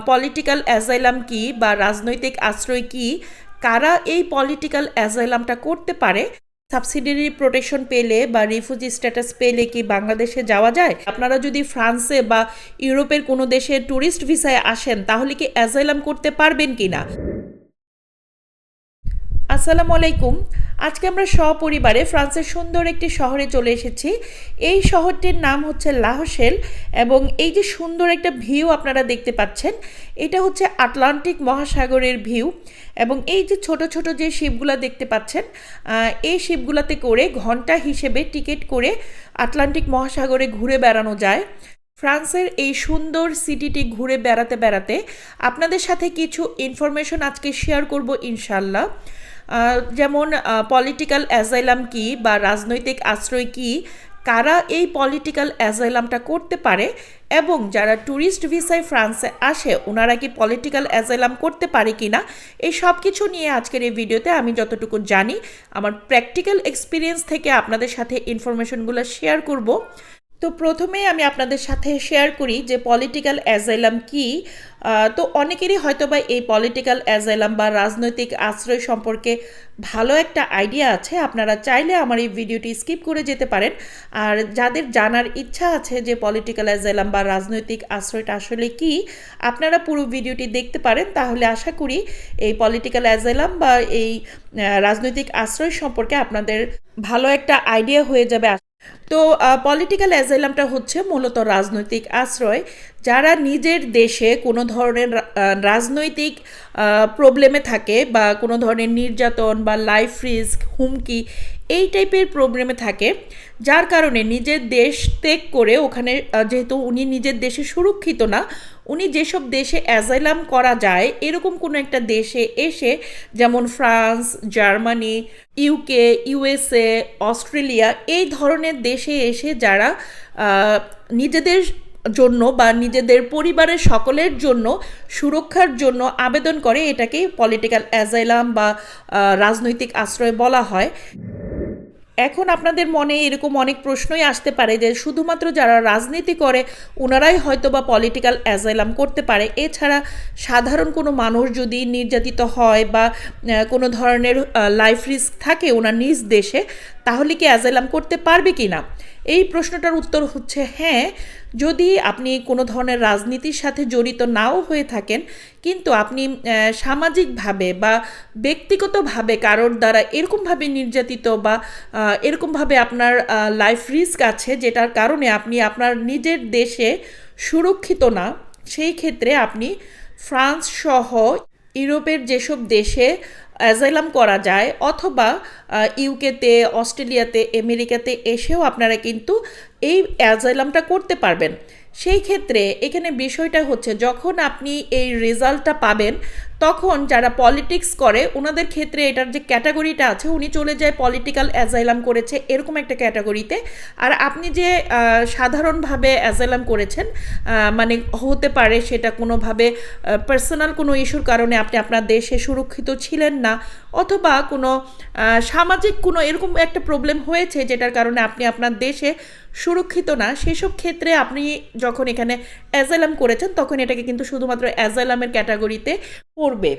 Political asylum কি বা রাজনৈতিক আশ্রয় কি? কারা এই পলিটিক্যাল অ্যাজাইলামটা করতে পারে? সাবসিডিয়ারি প্রোটেকশন পেলে বা রিফিউজি স্ট্যাটাস পেলে কি বাংলাদেশে যাওয়া যায়? আপনারা যদি ফ্রান্সে বা ইউরোপের কোনো দেশে ট্যুরিস্ট ভিসায় আসেন, তাহলে কি অ্যাজাইলাম করতে পারবেন কি না আসসালামু আলাইকুম। আজকে আমরা সপরিবারে ফ্রান্সের সুন্দর একটি শহরে চলে এসেছি। এই শহরটির নাম হচ্ছে লাহসেল এবং এই যে সুন্দর একটা ভিউ আপনারা দেখতে পাচ্ছেন, এটা হচ্ছে আটলান্টিক মহাসাগরের ভিউ এবং এই যে ছোট ছোট যে শিপগুলো দেখতে পাচ্ছেন এই শিপগুলোতে করে ঘণ্টা হিসেবে টিকিট করে আটলান্টিক মহাসাগরে ঘুরে বেড়ানো যায়। ফ্রান্সের এই সুন্দর সিটিটি ঘুরে বেড়াতে বেড়াতে আপনাদের সাথে কিছু ইনফরমেশন আজকে শেয়ার করব ইনশাল্লাহ যেমন পলিটিক্যাল অ্যাজাইলাম কি বা রাজনৈতিক আশ্রয় কি, কারা এই পলিটিক্যাল অ্যাজাইলামটা করতে পারে এবং যারা ট্যুরিস্ট ভিসায় ফ্রান্সে আসে, ওনারা কি পলিটিক্যাল অ্যাজাইলাম করতে পারে কি না এই সব কিছু নিয়ে আজকের এই ভিডিওতে আমি যতটুকু জানি, আমার প্র্যাকটিক্যাল এক্সপিরিয়েন্স থেকে আপনাদের সাথে ইনফরমেশনগুলো শেয়ার করব। তো প্রথমেই আমি আপনাদের সাথে শেয়ার করি যে পলিটিক্যাল অ্যাজাইলাম কি। তো অনেকেরই হয়তো বা এই পলিটিক্যাল অ্যাজাইলাম বা রাজনৈতিক আশ্রয় সম্পর্কে ভালো একটা আইডিয়া আছে। আপনারা চাইলে আমার এই ভিডিওটি স্কিপ করে যেতে পারেন। আর যাদের জানার ইচ্ছা আছে যে পলিটিক্যাল অ্যাজাইলাম বা রাজনৈতিক আশ্রয়টা আসলে কি, আপনারা পুরো ভিডিওটি দেখতে পারেন। তাহলে আশা করি এই পলিটিক্যাল অ্যাজাইলাম বা এই রাজনৈতিক আশ্রয় সম্পর্কে আপনাদের ভালো একটা আইডিয়া হয়ে যাবে। তো পলিটিক্যাল অ্যাজাইলামটা হচ্ছে মূলত রাজনৈতিক আশ্রয়। যারা নিজের দেশে কোনো ধরনের রাজনৈতিক প্রবলেমে থাকে বা কোনো ধরনের নির্যাতন বা লাইফ রিস্ক হুমকি, এই টাইপের প্রবলেমে থাকে, যার কারণে নিজের দেশ ত্যাগ করে ওখানে যেহেতু উনি নিজের দেশে সুরক্ষিত না উনি যেসব দেশে অ্যাজাইলাম করা যায়, এরকম কোনো একটা দেশে এসে, যেমন France, Germany UK USA Australia, এই ধরনের দেশে এসে যারা নিজেদের জন্য বা নিজেদের পরিবারের সকলের জন্য সুরক্ষার জন্য আবেদন করে এটাকে পলিটিক্যাল অ্যাজাইলাম বা রাজনৈতিক আশ্রয় বলা হয়। এখন আপনাদের মনে এরকম অনেক প্রশ্নই আসতে পারে যে শুধুমাত্র যারা রাজনীতি করে, ওনারাই হয়তো বা পলিটিক্যাল অ্যাজাইলাম করতে পারে। এছাড়া সাধারণ কোনো মানুষ যদি নির্যাতিত হয় বা কোনো ধরনের লাইফ রিস্ক থাকে ওনার নিজ দেশে, তাহলে কি অ্যাজাইলাম করতে পারবে কি না এই প্রশ্নটার উত্তর হচ্ছে হ্যাঁ যদি আপনি কোনো ধরনের রাজনীতির সাথে জড়িত নাও হয়ে থাকেন, কিন্তু আপনি সামাজিকভাবে বা ব্যক্তিগতভাবে কারোর দ্বারা এরকমভাবে নির্যাতিত বা এরকমভাবে আপনার লাইফ রিস্ক আছে যেটার কারণে আপনি আপনার নিজের দেশে সুরক্ষিত না, সেই ক্ষেত্রে আপনি ফ্রান্স সহ ইউরোপের যেসব দেশে অ্যাজাইলাম করা যায়, অথবা ইউকেতে, অস্ট্রেলিয়াতে, আমেরিকাতে এসেও আপনারা কিন্তু এই অ্যাজাইলামটা করতে পারবেন। সেই ক্ষেত্রে এখানে বিষয়টা হচ্ছে, যখন আপনি এই রেজাল্টটা পাবেন, তখন যারা পলিটিক্স করে, ওনাদের ক্ষেত্রে এটার যে ক্যাটাগরিটা আছে, উনি চলে যায় পলিটিক্যাল অ্যাজাইলাম করেছে, এরকম একটা ক্যাটাগরিতে। আর আপনি যে সাধারণভাবে অ্যাজাইলাম করেছেন মানে হতে পারে সেটা কোনোভাবে পার্সোনাল কোনো ইস্যুর কারণে আপনি আপনার দেশে সুরক্ষিত ছিলেন না অথবা কোনো সামাজিক কোনো এরকম একটা প্রবলেম হয়েছে যেটার কারণে আপনি আপনার দেশে সুরক্ষিত না, সেসব ক্ষেত্রে আপনি যখন এখানে অ্যাজাইলাম করেছেন, তখন এটাকে কিন্তু শুধুমাত্র অ্যাজাইলামের ক্যাটাগরিতে পড়বে।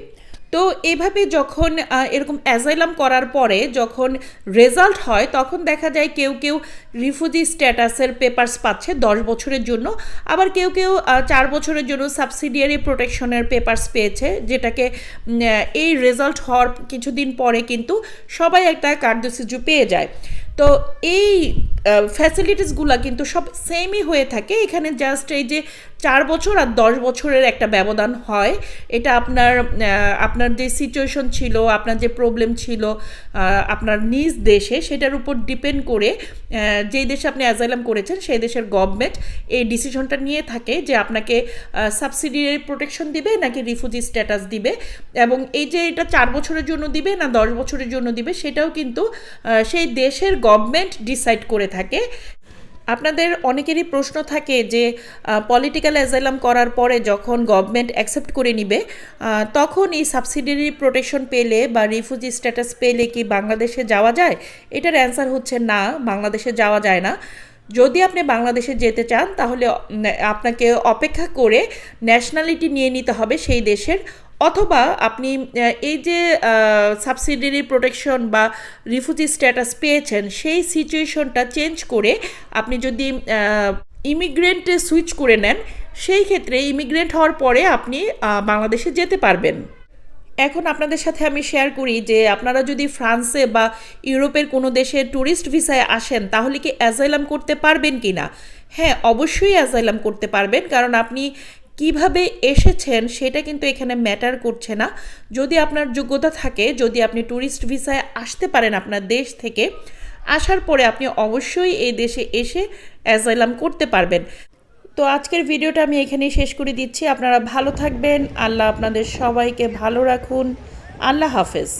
তো এভাবে যখন এরকম অ্যাজাইলাম করার পরে যখন রেজাল্ট হয়, তখন দেখা যায় কেউ কেউ রিফিউজি স্ট্যাটাসের পেপারস পাচ্ছে দশ বছরের জন্য। আবার কেউ কেউ চার বছরের জন্য সাবসিডিয়ারি প্রোটেকশনের পেপারস পেয়েছে, যেটাকে এই রেজাল্ট হওয়ার কিছুদিন পরে কিন্তু সবাই একটা কার্যসূচি পেয়ে যায়। তো এই ফ্যাসিলিটিসগুলো কিন্তু সব সেমই হয়ে থাকে। এখানে জাস্ট এই যে চার বছর আর দশ বছরের একটা ব্যবধান হয়। এটা আপনার আপনার যে সিচুয়েশন ছিল, আপনার যে প্রবলেম ছিল আপনার নিজ দেশে, সেটার উপর ডিপেন্ড করে যেই দেশে আপনি অ্যাজাইলাম করেছেন, সেই দেশের গভর্নমেন্ট এই ডিসিশনটা নিয়ে থাকে যে আপনাকে সাবসিডিয়ারি প্রোটেকশন দিবে নাকি রিফিউজি স্ট্যাটাস দিবে। এবং এই যে এটা চার বছরের জন্য দিবে না দশ বছরের জন্য দিবে, সেটাও কিন্তু সেই দেশের গভর্নমেন্ট ডিসাইড করে থাকে। আপনাদের অনেকেরই প্রশ্ন থাকে যে পলিটিক্যাল অ্যাজাইলাম করার পরে যখন গভর্নমেন্ট অ্যাকসেপ্ট করে নিবে তখন এই সাবসিডিয়ারি প্রোটেকশন পেলে বা রিফিউজি স্ট্যাটাস পেলে কি বাংলাদেশে যাওয়া যায়? এটার অ্যান্সার হচ্ছে না, বাংলাদেশে যাওয়া যায় না। যদি আপনি বাংলাদেশে যেতে চান, তাহলে আপনাকে অপেক্ষা করে ন্যাশনালিটি নিয়ে নিতে হবে সেই দেশের অথবা আপনি এই যে সাবসিডিয়ারি প্রোটেকশন বা রিফিউজি স্ট্যাটাস পেয়েছেন, সেই সিচুয়েশনটা চেঞ্জ করে আপনি যদি ইমিগ্রেন্টে সুইচ করে নেন, সেই ক্ষেত্রে ইমিগ্রেন্ট হওয়ার পরে আপনি বাংলাদেশে যেতে পারবেন। এখন আপনাদের সাথে আমি শেয়ার করি যে, আপনারা যদি ফ্রান্সে বা ইউরোপের কোনো দেশে ট্যুরিস্ট ভিসায় আসেন, তাহলে কি অ্যাজাইলাম করতে পারবেন কি না হ্যাঁ অবশ্যই অ্যাজাইলাম করতে পারবেন, কারণ আপনি কীভাবে এসেছেন সেটা কিন্তু এখানে ম্যাটার করছে না। যদি আপনার যোগ্যতা থাকে, যদি আপনি ট্যুরিস্ট ভিসায় আসতে পারেন আপনার দেশ থেকে, আসার পরে আপনি অবশ্যই এই দেশে এসে অ্যাজাইলাম করতে পারবেন। তো আজকের ভিডিওটা আমি এখানেই শেষ করে দিচ্ছি। আপনারা ভালো থাকবেন। আল্লাহ আপনাদের সবাইকে ভালো রাখুন। আল্লাহ হাফেজ।